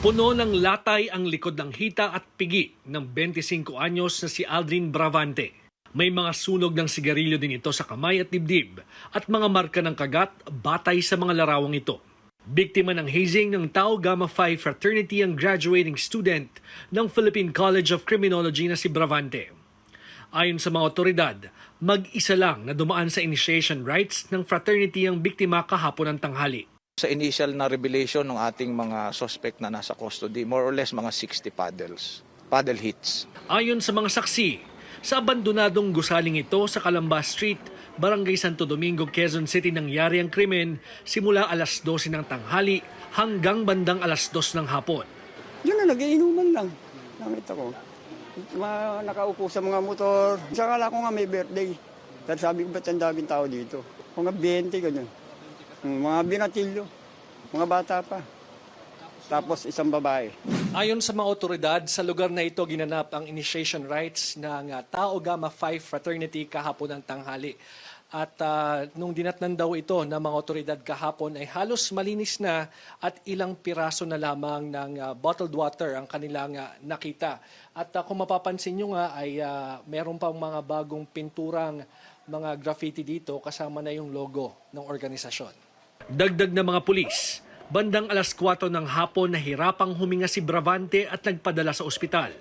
Puno ng latay ang likod ng hita at pigi ng 25 anyos na si Aldrin Bravante. May mga sunog ng sigarilyo din ito sa kamay at dibdib at mga marka ng kagat batay sa mga larawang ito. Biktima ng hazing ng Tau Gamma Phi fraternity ang graduating student ng Philippine College of Criminology na si Bravante. Ayon sa mga otoridad, mag-isa lang na dumaan sa initiation rites ng fraternity ang biktima kahapon ng tanghali. Sa initial na revelation ng ating mga suspect na nasa custody, more or less mga 60 paddles, paddle hits. Ayon sa mga saksi, sa abandonadong gusaling ito sa Calamba Street, Barangay Santo Domingo, Quezon City nangyari ang krimen simula alas 12 ng tanghali hanggang bandang alas 2 ng hapon. Yun na, nagiinuman lang. Nakita ko. Nakaupo sa mga motor. Sa kala ko nga may birthday. Dahil sabi ko, ba't ang daming tao dito? Mga 20, ganyan. Mga binatilyo. Mga bata pa. Tapos isang babae. Ayon sa mga otoridad, sa lugar na ito ginanap ang initiation rites ng uh, Tau Gamma Phi Fraternity kahapon ng tanghali. At ah, nung dinatnan daw ito ng mga otoridad kahapon ay halos malinis na at ilang piraso na lamang ng ah, bottled water ang kanilang ah, nakita. At ah, kung mapapansin nyo nga ay ah, meron pang mga bagong pinturang mga graffiti dito kasama na yung logo ng organisasyon. Dagdag na mga pulis, bandang alas 4 ng hapon nahirapang huminga si Bravante at nagpadala sa ospital.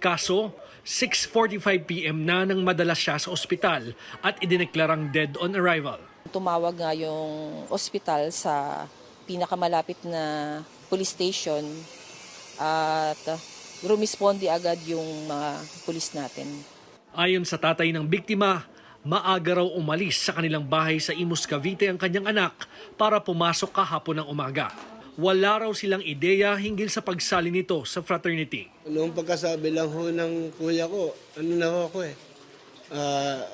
Kaso, 6.45pm na nang madalas siya sa ospital at idineklarang dead on arrival. Tumawag nga yung ospital sa pinakamalapit na police station at rumisponde agad yung mga pulis natin. Ayon sa tatay ng biktima, maaga raw umalis sa kanilang bahay sa Imus Cavite ang kanyang anak para pumasok kahapon ng umaga. Wala raw silang ideya hinggil sa pagsali nito sa fraternity. Noong pagkasabi lang ho ng kuya ko, ano na ho ako eh. Ah,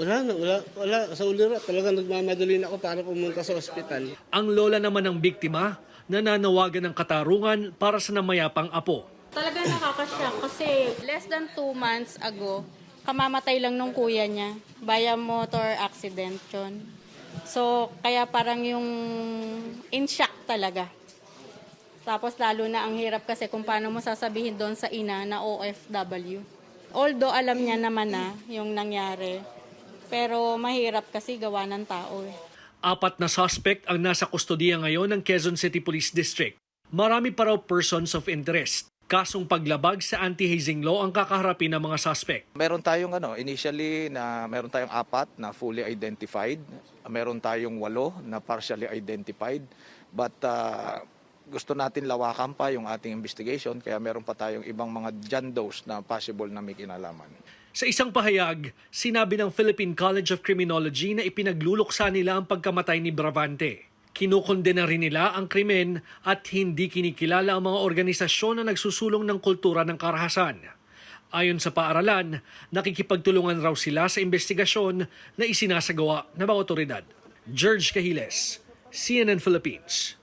wala na wala, wala, sa ulira. Talagang nagmamadali na ako para pumunta sa ospital. Ang lola naman ng biktima, nananawagan ng katarungan para sa namayapang apo. Talaga nakakashock kasi less than two months ago, kamamatay lang nung kuya niya. Via motor accident yun. So, kaya parang yung in shock talaga. Tapos lalo na ang hirap kasi kung paano mo sasabihin doon sa ina na OFW. Although alam niya naman na yung nangyari, pero mahirap kasi gawa ng tao eh. Apat na suspect ang nasa kustodiya ngayon ng Quezon City Police District. Marami pa raw persons of interest. Kasong paglabag sa anti-hazing law ang kakaharapin ng mga suspect. Meron tayong ano, initially na meron tayong apat na fully identified, meron tayong walo na partially identified, but ah, gusto natin lawakan pa yung ating investigation kaya meron pa tayong ibang mga jandos na possible na may kinalaman. Sa isang pahayag, sinabi ng Philippine College of Criminology na ipinagluluksa nila ang pagkamatay ni Bravante. Kinukondena rin nila ang krimen at hindi kinikilala ang mga organisasyon na nagsusulong ng kultura ng karahasan. Ayon sa paaralan, nakikipagtulungan raw sila sa investigasyon na isinasagawa ng mga otoridad. George Cahiles, CNN Philippines.